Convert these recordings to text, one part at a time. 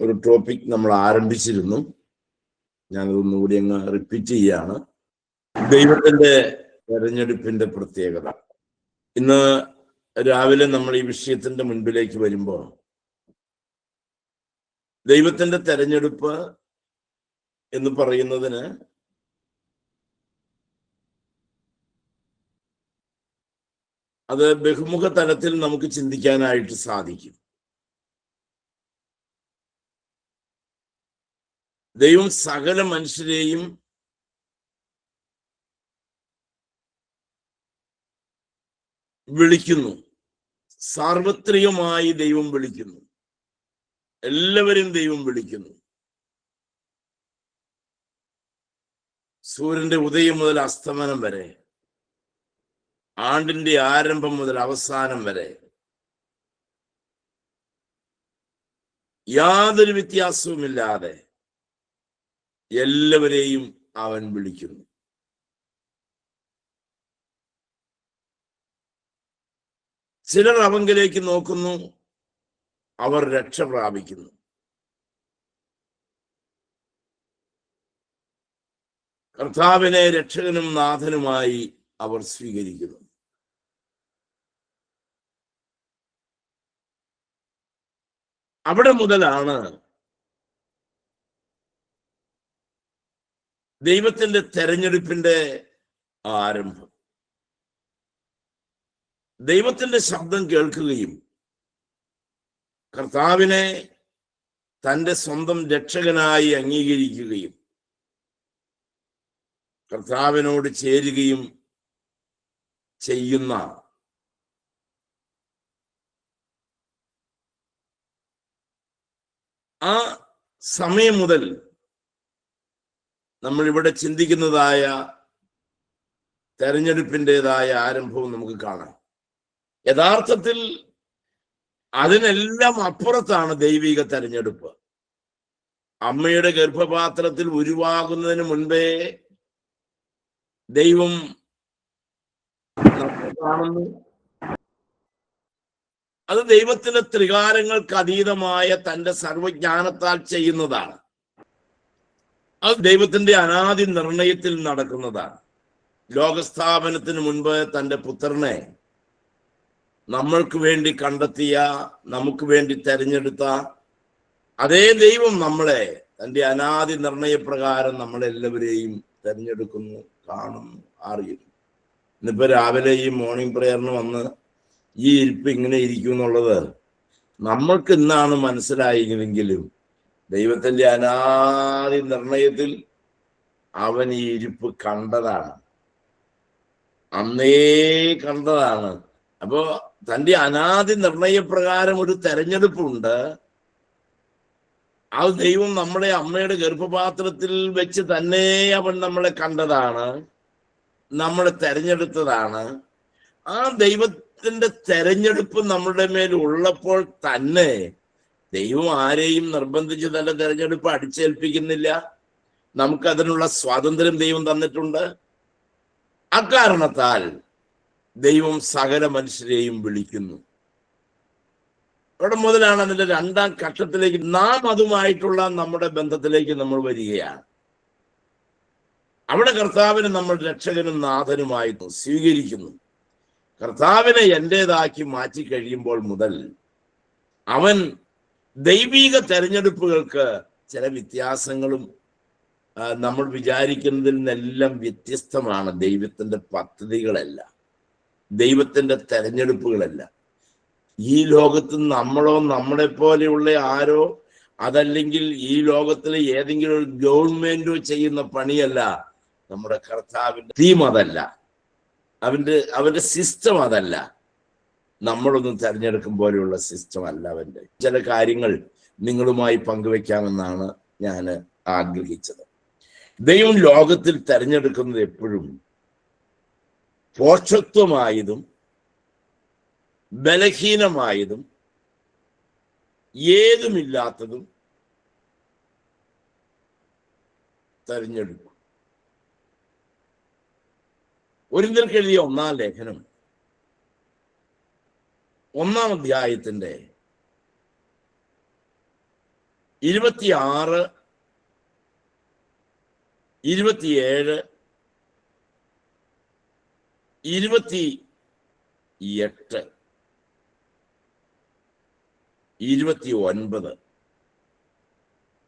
ഒരു ടോപ്പിക് നമ്മൾ ആരംഭിച്ചിരുന്നു. ഞാനതൊന്നുകൂടി അങ്ങ് റിപ്പീറ്റ് ചെയ്യാണ്. ദൈവത്തിന്റെ തെരഞ്ഞെടുപ്പിന്റെ പ്രത്യേകത. ഇന്ന് രാവിലെ നമ്മൾ ഈ വിഷയത്തിന്റെ മുൻപിലേക്ക് വരുമ്പോൾ ദൈവത്തിന്റെ തെരഞ്ഞെടുപ്പ് എന്ന് പറയുന്നതിന് അത് ബഹുമുഖ തലത്തിൽ നമുക്ക് ചിന്തിക്കാനായിട്ട് സാധിക്കും. ദൈവം സകല മനുഷ്യരെയും വിളിക്കുന്നു. സാർവത്രികമായി ദൈവം വിളിക്കുന്നു. എല്ലാവരും ദൈവം വിളിക്കുന്നു. സൂര്യന്റെ ഉദയം മുതൽ അസ്തമനം വരെ ആണ്ടിന്റെ ആരംഭം മുതൽ അവസാനം വരെ യാതൊരു വ്യത്യാസവുമില്ലാതെ എല്ലാവരെയും അവൻ വിളിക്കുന്നു. ചിലർ അവങ്കിലേക്ക് നോക്കുന്നു അവർ രക്ഷ പ്രാപിക്കുന്നു. കർത്താവിനെ രക്ഷകനും നാഥനുമായി അവർ സ്വീകരിക്കുന്നു. അവിടെ മുതലാണ് ദൈവത്തിന്റെ തെരഞ്ഞെടുപ്പിന്റെ ആരംഭം. ദൈവത്തിന്റെ ശബ്ദം കേൾക്കുകയും കർത്താവിനെ തന്റെ സ്വന്തം രക്ഷകനായി അംഗീകരിക്കുകയും കർത്താവിനോട് ചേരുകയും ചെയ്യുന്ന ആ സമയം മുതൽ നമ്മൾ ഇവിടെ ചിന്തിക്കുന്നതായ തെരഞ്ഞെടുപ്പിന്റെതായ ആരംഭവും നമുക്ക് കാണാം. യഥാർത്ഥത്തിൽ അതിനെല്ലാം അപ്പുറത്താണ് ദൈവിക തെരഞ്ഞെടുപ്പ്. അമ്മയുടെ ഗർഭപാത്രത്തിൽ ഉരുവാകുന്നതിന് മുൻപേ ദൈവം കാണുന്നു. അത് ദൈവത്തിന്റെ ത്രികാരങ്ങൾക്ക് അതീതമായ തന്റെ സർവജ്ഞാനത്താൽ ചെയ്യുന്നതാണ്. അത് ദൈവത്തിന്റെ അനാദി നിർണയത്തിൽ നടക്കുന്നതാണ്. ലോകസ്ഥാപനത്തിന് മുൻപ് തന്റെ പുത്രനെ നമ്മൾക്ക് വേണ്ടി കണ്ടെത്തിയ നമുക്ക് വേണ്ടി തെരഞ്ഞെടുത്ത അതേ ദൈവം നമ്മളെ തന്റെ അനാദി നിർണയപ്രകാരം നമ്മളെല്ലാവരെയും തെരഞ്ഞെടുക്കുന്നു കാണുന്നു അറിയുന്നു. ഇന്നിപ്പോ രാവിലെ ഈ മോർണിംഗ് പ്രേയറിന് വന്ന് ഈ ഇരിപ്പ് ഇങ്ങനെ ഇരിക്കും എന്നുള്ളത് നമ്മൾക്ക് ഇന്നാണ് മനസ്സിലായെങ്കിലും ദൈവത്തിന്റെ അനാദി നിർണയത്തിൽ അവൻ ഈ ഇരിപ്പ് കണ്ടതാണ്. അന്നേ കണ്ടതാണ്. അപ്പോ തന്റെ അനാദി നിർണയപ്രകാരം ഒരു തെരഞ്ഞെടുപ്പുണ്ട്. അത് ദൈവം നമ്മുടെ അമ്മയുടെ ഗർഭപാത്രത്തിൽ വെച്ച് തന്നെ അവൻ നമ്മളെ കണ്ടതാണ്. നമ്മളെ തെരഞ്ഞെടുത്തതാണ്. ആ ദൈവത്തിന്റെ തെരഞ്ഞെടുപ്പ് നമ്മുടെ മേൽ ഉള്ളപ്പോൾ തന്നെ ദൈവം ആരെയും നിർബന്ധിച്ച് തന്റെ തെരഞ്ഞെടുപ്പ് അടിച്ചേൽപ്പിക്കുന്നില്ല. നമുക്ക് അതിനുള്ള സ്വാതന്ത്ര്യം ദൈവം തന്നിട്ടുണ്ട്. അക്കാരണത്താൽ ദൈവം സകല മനുഷ്യരെയും വിളിക്കുന്നു. അവിടെ മുതലാണ് അതിന്റെ രണ്ടാം ഘട്ടത്തിലേക്ക് നാം അതുമായിട്ടുള്ള നമ്മുടെ ബന്ധത്തിലേക്ക് നമ്മൾ വരികയാണ്. അവിടെ കർത്താവിനെ നമ്മൾ രക്ഷകനും നാഥനുമായി സ്വീകരിക്കുന്നു. കർത്താവിനെ എന്റേതാക്കി മാറ്റി കഴിയുമ്പോൾ മുതൽ അവൻ ദൈവിക തെരഞ്ഞെടുപ്പുകൾക്ക് ചില വ്യത്യാസങ്ങളും നമ്മൾ വിചാരിക്കുന്നതിൽ നിന്നെല്ലാം വ്യത്യസ്തമാണ് ദൈവത്തിന്റെ പദ്ധതികളല്ല ദൈവത്തിന്റെ തെരഞ്ഞെടുപ്പുകളല്ല. ഈ ലോകത്ത് നമ്മളോ നമ്മളെ പോലെയുള്ള ആരോ അതല്ലെങ്കിൽ ഈ ലോകത്തിലെ ഏതെങ്കിലും ഒരു ഗവൺമെന്റോ ചെയ്യുന്ന പണിയല്ല നമ്മുടെ കർത്താവിന്റെ തീം അതല്ല. അവന്റെ അവന്റെ സിസ്റ്റം അതല്ല. നമ്മളൊന്നും തെരഞ്ഞെടുക്കും പോലെയുള്ള സിസ്റ്റം അല്ല അവന്റെ ചില കാര്യങ്ങൾ നിങ്ങളുമായി പങ്കുവെക്കാമെന്നാണ് ഞാൻ ആഗ്രഹിച്ചത്. ദൈവം ലോകത്തിൽ തെരഞ്ഞെടുക്കുന്നത് എപ്പോഴും പോഷത്വമായതും ബലഹീനമായതും ഏതുമില്ലാത്തതും തെരഞ്ഞെടുക്കും. ഒരിന്തൽക്കെഴുതിയ ഒന്നാം ലേഖനം ഒന്നാം അധ്യായത്തിന്റെ ഇരുപത്തിയാറ് ഇരുപത്തിയേഴ് ഇരുപത്തി എട്ട് ഇരുപത്തി ഒൻപത്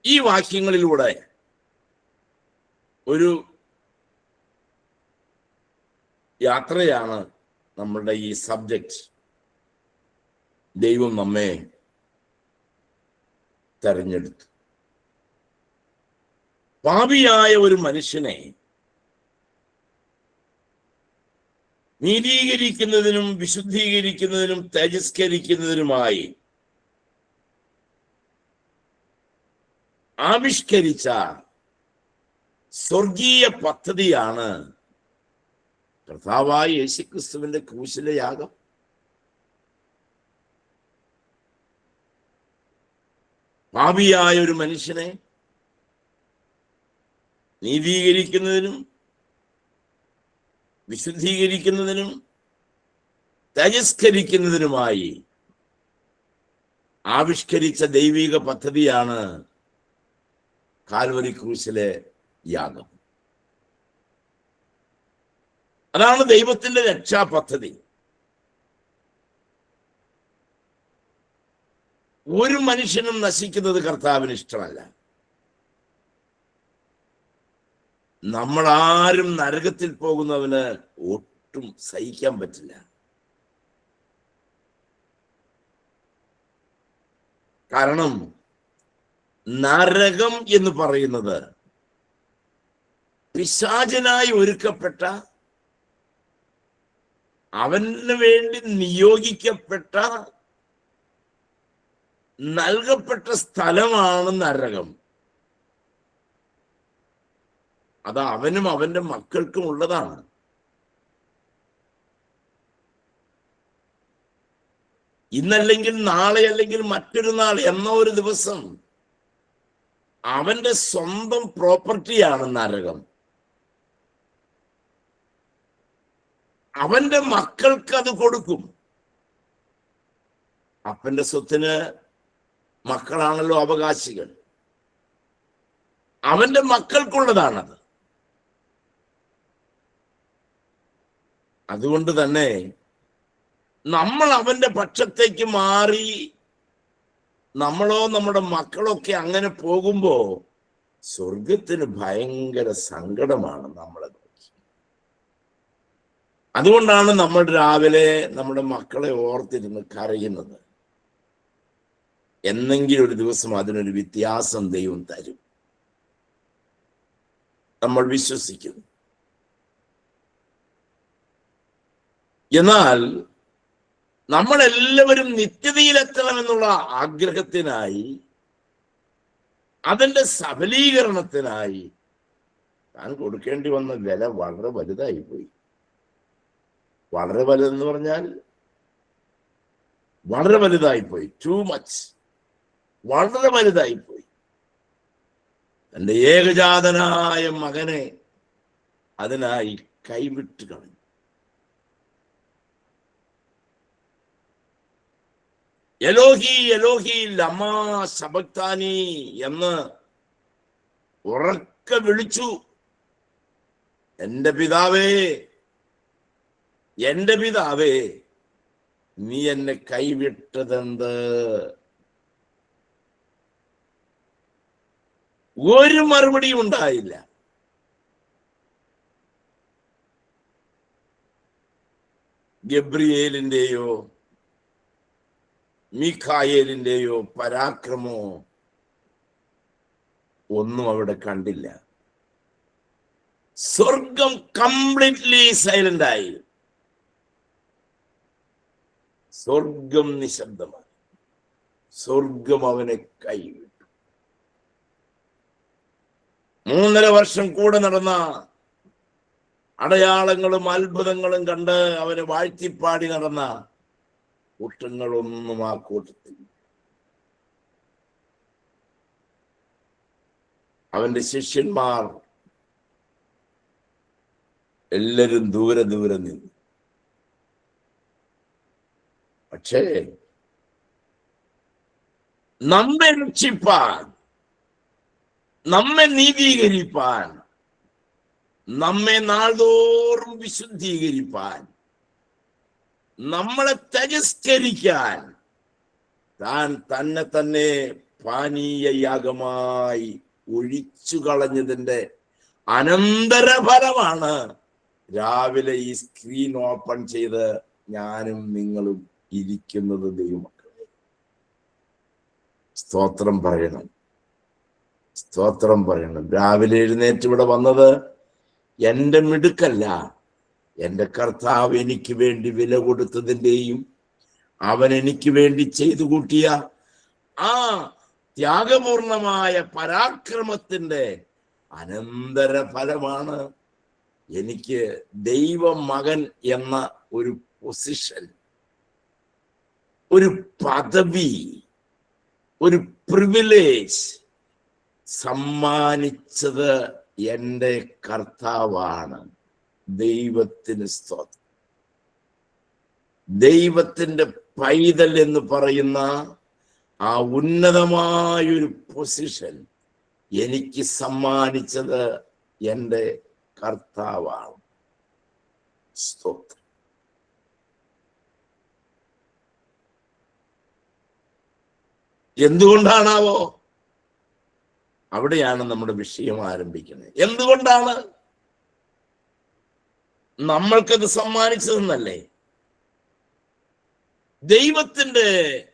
ഈ വാക്യങ്ങളിലൂടെ ഒരു യാത്രയാണ് നമ്മളുടെ ഈ സബ്ജക്റ്റ്. ദൈവം നമ്മെ തെരഞ്ഞെടുത്തു. പാപിയായ ഒരു മനുഷ്യനെ നീതീകരിക്കുന്നതിനും വിശുദ്ധീകരിക്കുന്നതിനും തേജസ്കരിക്കുന്നതിനുമായി ആവിഷ്കരിച്ച സ്വർഗീയ പദ്ധതിയാണ് കർത്താവായ യേശുക്രിസ്തുവിന്റെ ക്രൂശിലെ യാഗം. പാപിയായ ഒരു മനുഷ്യനെ നീതീകരിക്കുന്നതിനും വിശുദ്ധീകരിക്കുന്നതിനും തജസ്കരിക്കുന്നതിനുമായി ആവിഷ്കരിച്ച ദൈവിക പദ്ധതിയാണ് കാൽവരി ക്രൂശിലെ യാഗം. അതാണ് ദൈവത്തിന്റെ രക്ഷാ പദ്ധതി. ഒരു മനുഷ്യനും നശിക്കുന്നത് കർത്താവിന് ഇഷ്ടമല്ല. നമ്മൾ ആരും നരകത്തിൽ പോകുന്നവന് ഒട്ടും സഹിക്കാൻ പറ്റില്ല. കാരണം നരകം എന്ന് പറയുന്നത് പിശാചനായി ഒരുക്കപ്പെട്ട അവന് വേണ്ടി നിയോഗിക്കപ്പെട്ട നൽകപ്പെട്ട സ്ഥലമാണ് നരകം. അത് അവനും അവന്റെ മക്കൾക്കും ഉള്ളതാണ്. ഇന്നല്ലെങ്കിൽ നാളെ അല്ലെങ്കിൽ മറ്റൊരു നാൾ എന്ന ഒരു ദിവസം അവന്റെ സ്വന്തം പ്രോപ്പർട്ടിയാണ് നരകം. അവന്റെ മക്കൾക്ക് അത് കൊടുക്കും. അപ്പന്റെ സ്വത്തിന് മക്കളാണല്ലോ അവകാശികൾ. അവന്റെ മക്കൾക്കുള്ളതാണത്. അതുകൊണ്ട് തന്നെ നമ്മൾ അവന്റെ പക്ഷത്തേക്ക് മാറി നമ്മളോ നമ്മുടെ മക്കളൊക്കെ അങ്ങനെ പോകുമ്പോ സ്വർഗത്തിന് ഭയങ്കര സങ്കടമാണ് നമ്മളെ നോക്കി. അതുകൊണ്ടാണ് നമ്മൾ രാവിലെ നമ്മുടെ മക്കളെ ഓർത്തിരുന്ന് കരയുന്നത്. എന്നെങ്കിലും ഒരു ദിവസം അതിനൊരു വ്യത്യാസം ദൈവം തരും. നമ്മൾ വിശ്വസിക്കുന്നു. എന്നാൽ നമ്മളെല്ലാവരും നിത്യതയിലെത്തണമെന്നുള്ള ആഗ്രഹത്തിനായി അതിന്റെ സബലീകരണത്തിനായി താൻ കൊടുക്കേണ്ടി വന്ന വില വളരെ വലുതായി പോയി വളരെ വലുതെന്ന് പറഞ്ഞാൽ വളരെ വലുതായി പോയി ടു മച്ച് വളരെ വലുതായിപ്പോയി. പോയി തന്റെ ഏകജാതനായ മകനെ അതിനായി കൈവിട്ട് കളഞ്ഞു. എലോഹി എലോഹി ലമാ സബക്താനി എന്ന് ഉറക്ക വിളിച്ചു. എന്റെ പിതാവേ എന്റെ പിതാവേ നീ എന്നെ കൈവിട്ടതെന്ത്? ഒരു മറുപടിയും ഉണ്ടായില്ല. ഗബ്രിയേലിന്റെയോ മീഖായേലിന്റെയോ പരാക്രമോ ഒന്നും അവിടെ കണ്ടില്ല. സ്വർഗം കംപ്ലീറ്റ്ലി സൈലന്റ് ആയി സ്വർഗം നിശബ്ദമായി. സ്വർഗം അവനെ കൈവിട്ടു. മൂന്നര വർഷം കൂടെ നടന്ന അടയാളങ്ങളും അത്ഭുതങ്ങളും കണ്ട് അവനെ വാഴ്ത്തിപ്പാടി നടന്ന കൂട്ടങ്ങളൊന്നും ആ കൂട്ടത്തിൽ. അവന്റെ ശിഷ്യന്മാർ എല്ലാവരും ദൂരെ ദൂരെ നിന്നു. പക്ഷേ നമ്മെ രക്ഷിപ്പാൻ നമ്മെ നീതീകരിപ്പാൻ നമ്മെ നാൾതോറും വിശുദ്ധീകരിപ്പാൻ നമ്മളെ തജസ്കരിക്കാൻ താൻ തന്നെ തന്നെ പാനീയയാഗമായി ഒഴിച്ചു കളഞ്ഞതിന്റെ അനന്തരഫലമാണ് രാവിലെ ഈ സ്ക്രീൻ ഓപ്പൺ ചെയ്ത് ഞാനും നിങ്ങളും ഇരിക്കുന്നത് ദൈവമക്കളെ. സ്തോത്രം പറയണം. സ്തോത്രം പറയണം രാവിലെ എഴുന്നേറ്റ് ഇവിടെ വന്നത് എന്റെ മിടുക്കല്ല. എന്റെ കർത്താവ് എനിക്ക് വേണ്ടി വില കൊടുത്തതിന്റെയും അവൻ എനിക്ക് വേണ്ടി ചെയ്തു കൂട്ടിയ ആ ത്യാഗപൂർണമായ പരാക്രമത്തിന്റെ അനന്തര ഫലമാണ് എനിക്ക് ദൈവമകൻ എന്ന ഒരു പൊസിഷൻ ഒരു പദവി ഒരു പ്രിവിലേജ് സമ്മാനിച്ചത് എന്റെ കർത്താവാണ്. ദൈവത്തിന് സ്തോത്രം. ദൈവത്തിന്റെ പൈതൽ എന്ന് പറയുന്ന ആ ഉന്നതമായൊരു പൊസിഷൻ എനിക്ക് സമ്മാനിച്ചത് എന്റെ കർത്താവാണ്. സ്തോത്രം. എന്തുകൊണ്ടാണാവോ? അവിടെയാണ് നമ്മുടെ വിഷയം ആരംഭിക്കുന്നത്. എന്തുകൊണ്ടാണ് നമ്മൾക്കത് സമ്മാനിച്ചതെന്നല്ലേ? ദൈവത്തിന്റെ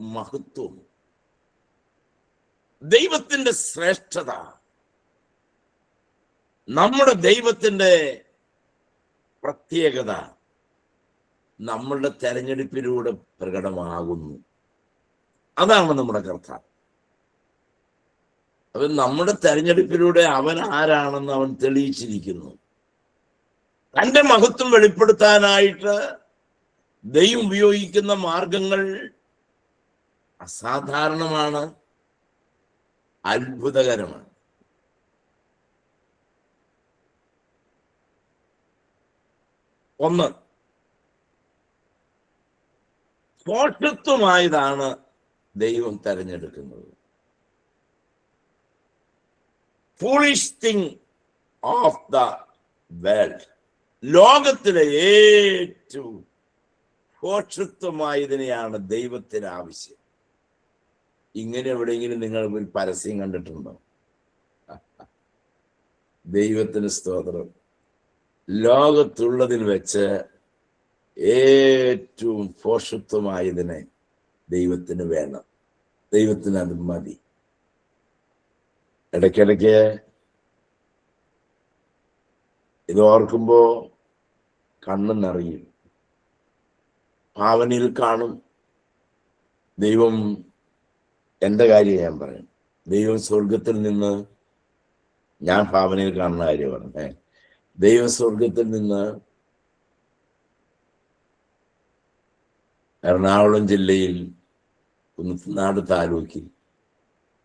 മഹത്വം ദൈവത്തിന്റെ ശ്രേഷ്ഠത നമ്മുടെ ദൈവത്തിന്റെ പ്രത്യേകത നമ്മളുടെ തെരഞ്ഞെടുപ്പിലൂടെ പ്രകടമാകുന്നു. അതാണ് നമ്മുടെ കർത്താവ്. അവൻ നമ്മുടെ തെരഞ്ഞെടുപ്പിലൂടെ അവൻ ആരാണെന്ന് അവൻ തെളിയിച്ചിരിക്കുന്നു. തന്റെ മഹത്വം വെളിപ്പെടുത്താനായിട്ട് ദൈവം ഉപയോഗിക്കുന്ന മാർഗങ്ങൾ അസാധാരണമാണ് അത്ഭുതകരമാണ്. ഒന്ന് പോഷത്വമായതാണ് ദൈവം തെരഞ്ഞെടുക്കുന്നത്. Foolish thing of the world ലോകത്തിലെ ഏറ്റവും പോഷത്വമായതിനെയാണ് ദൈവത്തിന് ആവശ്യം. ഇങ്ങനെ എവിടെയെങ്കിലും നിങ്ങൾ ഒരു പരസ്യം കണ്ടിട്ടുണ്ടോ? ദൈവത്തിന് സ്തോത്രം. ലോകത്തുള്ളതിൽ വെച്ച് ഏറ്റവും പോഷത്വമായതിനെ ദൈവത്തിന് വേണം. ദൈവത്തിന് അത് മതി. ഇടയ്ക്കിടയ്ക്ക് ഇത് ഓർക്കുമ്പോ കണ്ണു നിറയും. ഭാവനയിൽ കാണും. ദൈവം എന്റെ കാര്യം ഞാൻ പറയും. ദൈവം സ്വർഗത്തിൽ നിന്ന് ഞാൻ ഭാവനയിൽ കാണുന്ന കാര്യമാണ് ഏ? ദൈവം സ്വർഗത്തിൽ നിന്ന് എറണാകുളം ജില്ലയിൽ കുന്നനാട് താലൂക്കിൽ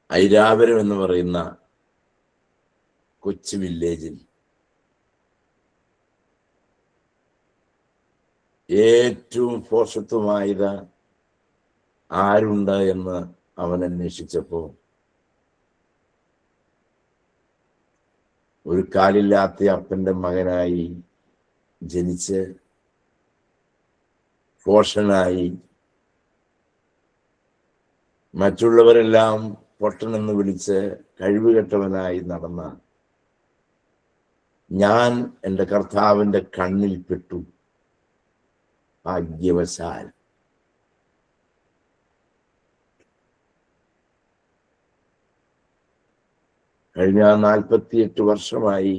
ഐരാപുരം എന്ന് പറയുന്ന കൊച്ചു വില്ലേജിൽ ഏറ്റവും പോഷത്വമായത് ആരുണ്ട് എന്ന് അവൻ അന്വേഷിച്ചപ്പോ ഒരു കാലില്ലാത്ത അപ്പന്റെ മകനായി ജനിച്ച് പോഷനായി മറ്റുള്ളവരെല്ലാം പൊട്ടനെന്ന് വിളിച്ച് കഴിവുകെട്ടവനായി നടന്ന ഞാൻ എന്റെ കർത്താവിന്റെ കണ്ണിൽ പെട്ടു ഭാഗ്യവശാൽ. കഴിഞ്ഞ നാൽപ്പത്തിയെട്ട് വർഷമായി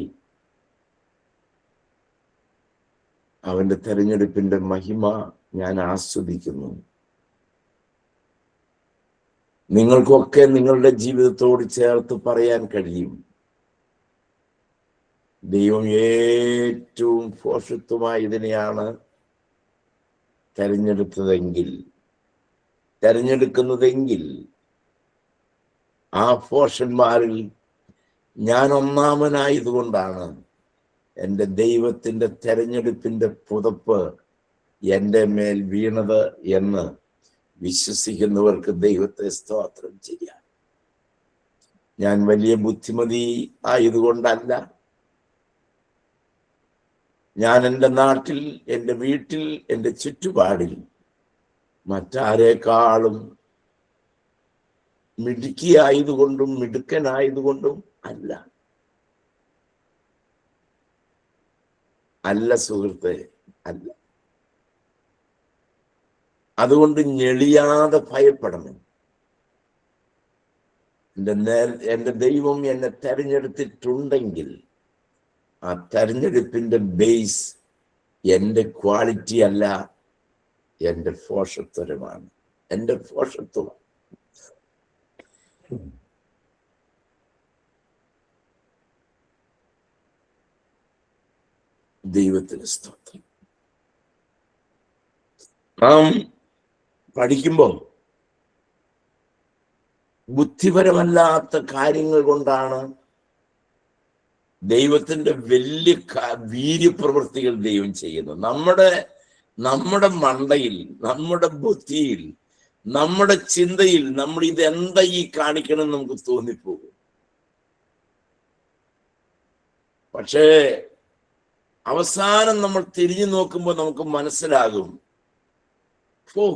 അവന്റെ തെരഞ്ഞെടുപ്പിന്റെ മഹിമ ഞാൻ ആസ്വദിക്കുന്നു. നിങ്ങൾക്കൊക്കെ നിങ്ങളുടെ ജീവിതത്തോട് ചേർത്ത് പറയാൻ കഴിയും. ദൈവം ഏറ്റവും പോഷത്വമായി ഇതിനെയാണ് തെരഞ്ഞെടുത്തതെങ്കിൽ തെരഞ്ഞെടുക്കുന്നതെങ്കിൽ ആ പോഷന്മാരിൽ ഞാൻ ഒന്നാമനായതുകൊണ്ടാണ് എന്റെ ദൈവത്തിന്റെ തെരഞ്ഞെടുപ്പിന്റെ പുതപ്പ് എന്റെ മേൽ വീണത് എന്ന് വിശ്വസിക്കുന്നവർക്ക് ദൈവത്തെ സ്തോത്രം ചെയ്യാം ഞാൻ വലിയ ബുദ്ധിമതി ആയതുകൊണ്ടല്ല. ഞാൻ എന്റെ നാട്ടിൽ എന്റെ വീട്ടിൽ എന്റെ ചുറ്റുപാടിൽ മറ്റാരേക്കാളും മിടുക്കിയായതുകൊണ്ടും മിടുക്കനായതുകൊണ്ടും അല്ല. അല്ല സുഹൃത്തെ അല്ല. അതുകൊണ്ട് ഞെളിയാതെ ഭയപ്പെടണം. എന്റെ നേ എന്റെ ദൈവം എന്നെ തെരഞ്ഞെടുത്തിട്ടുണ്ടെങ്കിൽ ആ തെരഞ്ഞെടുപ്പിന്റെ ബേസ് എന്റെ ക്വാളിറ്റി അല്ല എന്റെ പോഷത്വരമാണ്. എന്റെ പോഷത്വം. ദൈവത്തിന് സ്തോത്രം. പഠിക്കുമ്പോൾ ബുദ്ധിപരമല്ലാത്ത കാര്യങ്ങൾ കൊണ്ടാണ് ദൈവത്തിന്റെ വലിയ വീര്യപ്രവൃത്തികൾ ദൈവം ചെയ്യുന്നത്. നമ്മുടെ നമ്മുടെ മണ്ടയിൽ നമ്മുടെ ബുദ്ധിയിൽ നമ്മുടെ ചിന്തയിൽ നമ്മൾ ഇതെന്താ ഈ കാണിക്കണം നമുക്ക് തോന്നിപ്പോകും. പക്ഷേ അവസാനം നമ്മൾ തിരിഞ്ഞു നോക്കുമ്പോൾ നമുക്ക് മനസ്സിലാകും ഓ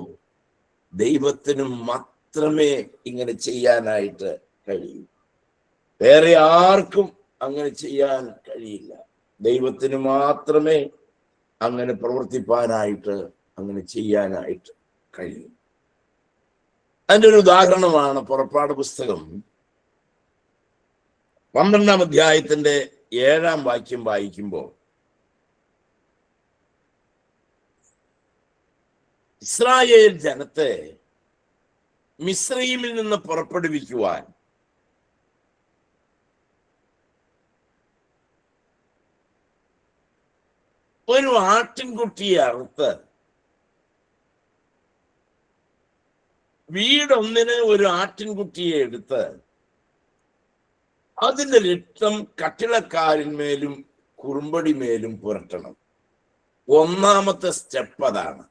ദൈവത്തിന് മാത്രമേ ഇങ്ങനെ ചെയ്യാനായിട്ട് കഴിയൂ. വേറെ ആർക്കും അങ്ങനെ ചെയ്യാൻ കഴിയില്ല. ദൈവത്തിന് മാത്രമേ അങ്ങനെ പ്രവർത്തിപ്പാനായിട്ട് അങ്ങനെ ചെയ്യാനായിട്ട് കഴിയൂ. അതിന്റെ ഒരു ഉദാഹരണമാണ് പുറപ്പാട് പുസ്തകം. പന്ത്രണ്ടാം അധ്യായത്തിന്റെ ഏഴാം വാക്യം വായിക്കുമ്പോൾ ഇസ്രായേൽ ജനത്തെ മിശ്രീമിൽ നിന്ന് പുറപ്പെടുവിക്കുവാൻ ഒരു ആട്ടിൻകുട്ടിയെ അറുത്ത് വീടൊന്നിന് ഒരു ആട്ടിൻകുട്ടിയെ എടുത്ത് അതിന്റെ രക്തം കട്ടിളക്കാരിന്മേലും കുറുമ്പടിമേലും പുരട്ടണം. ഒന്നാമത്തെ സ്റ്റെപ്പ് അതാണ്.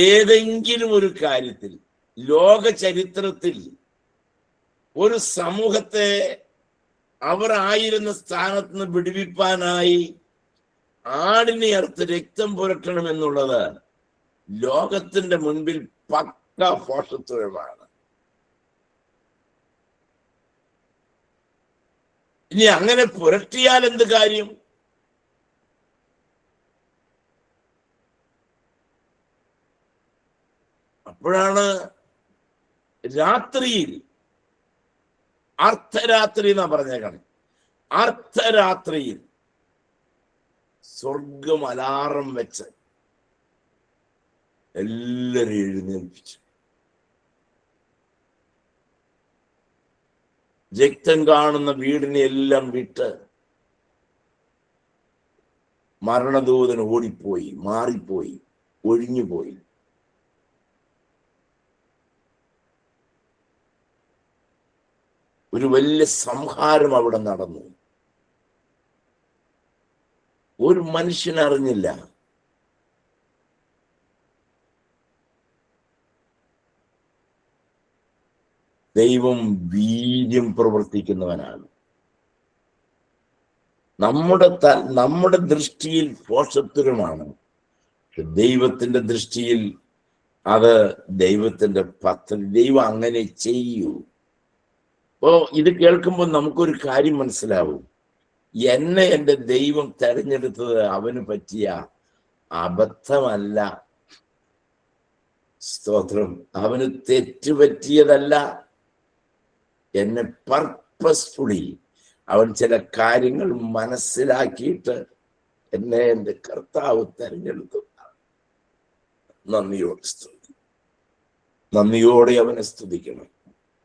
ഏതെങ്കിലും ഒരു കാര്യത്തിൽ ലോക ചരിത്രത്തിൽ ഒരു സമൂഹത്തെ അവർ ആയിരുന്ന സ്ഥാനത്ത് നിന്ന് വിടുവിപ്പാനായി ആടിനെ അറുത്ത് രക്തം പുരട്ടണം എന്നുള്ളത് ലോകത്തിന്റെ മുൻപിൽ പക്ക ഫോഷത്വമാണ് ഇനി അങ്ങനെ പുരട്ടിയാൽ എന്ത് കാര്യം? അപ്പോഴാണ് രാത്രിയിൽ അർദ്ധരാത്രി എന്നാ പറഞ്ഞേക്കണം. അർദ്ധരാത്രിയിൽ സ്വർഗം അലാറം വെച്ച് എല്ലാരും എഴുന്നേൽപ്പിച്ചു. രക്തം കാണുന്ന വീടിനെ എല്ലാം വിട്ട് മരണദൂതൻ ഓടിപ്പോയി മാറിപ്പോയി ഒഴിഞ്ഞുപോയി. ഒരു വലിയ സംഹാരം അവിടെ നടന്നു. ഒരു മനുഷ്യൻ അറിഞ്ഞില്ല. ദൈവം വീര്യം പ്രവർത്തിക്കുന്നവനാണ്. നമ്മുടെ ത- നമ്മുടെ ദൃഷ്ടിയിൽ പോഷത്വരമാണ്. ദൈവത്തിന്റെ ദൃഷ്ടിയിൽ അത് ദൈവത്തിന്റെ പദ്ധതി ദൈവം അങ്ങനെ ചെയ്യൂ. അപ്പോ ഇത് കേൾക്കുമ്പോൾ നമുക്കൊരു കാര്യം മനസ്സിലാവും. എന്നെ എന്റെ ദൈവം തെരഞ്ഞെടുത്തത് അവന് പറ്റിയ അബദ്ധമല്ല. സ്തോത്രം. അവന് തെറ്റുപറ്റിയതല്ല എന്നെ പർപ്പസ്ഫുളി അവൻ ചില കാര്യങ്ങൾ മനസ്സിലാക്കിയിട്ട് എന്നെ എന്റെ കർത്താവ് തെരഞ്ഞെടുത്തു. നന്ദിയോടെ സ്തുതി. നന്ദിയോടെ അവനെ സ്തുതിക്കണം.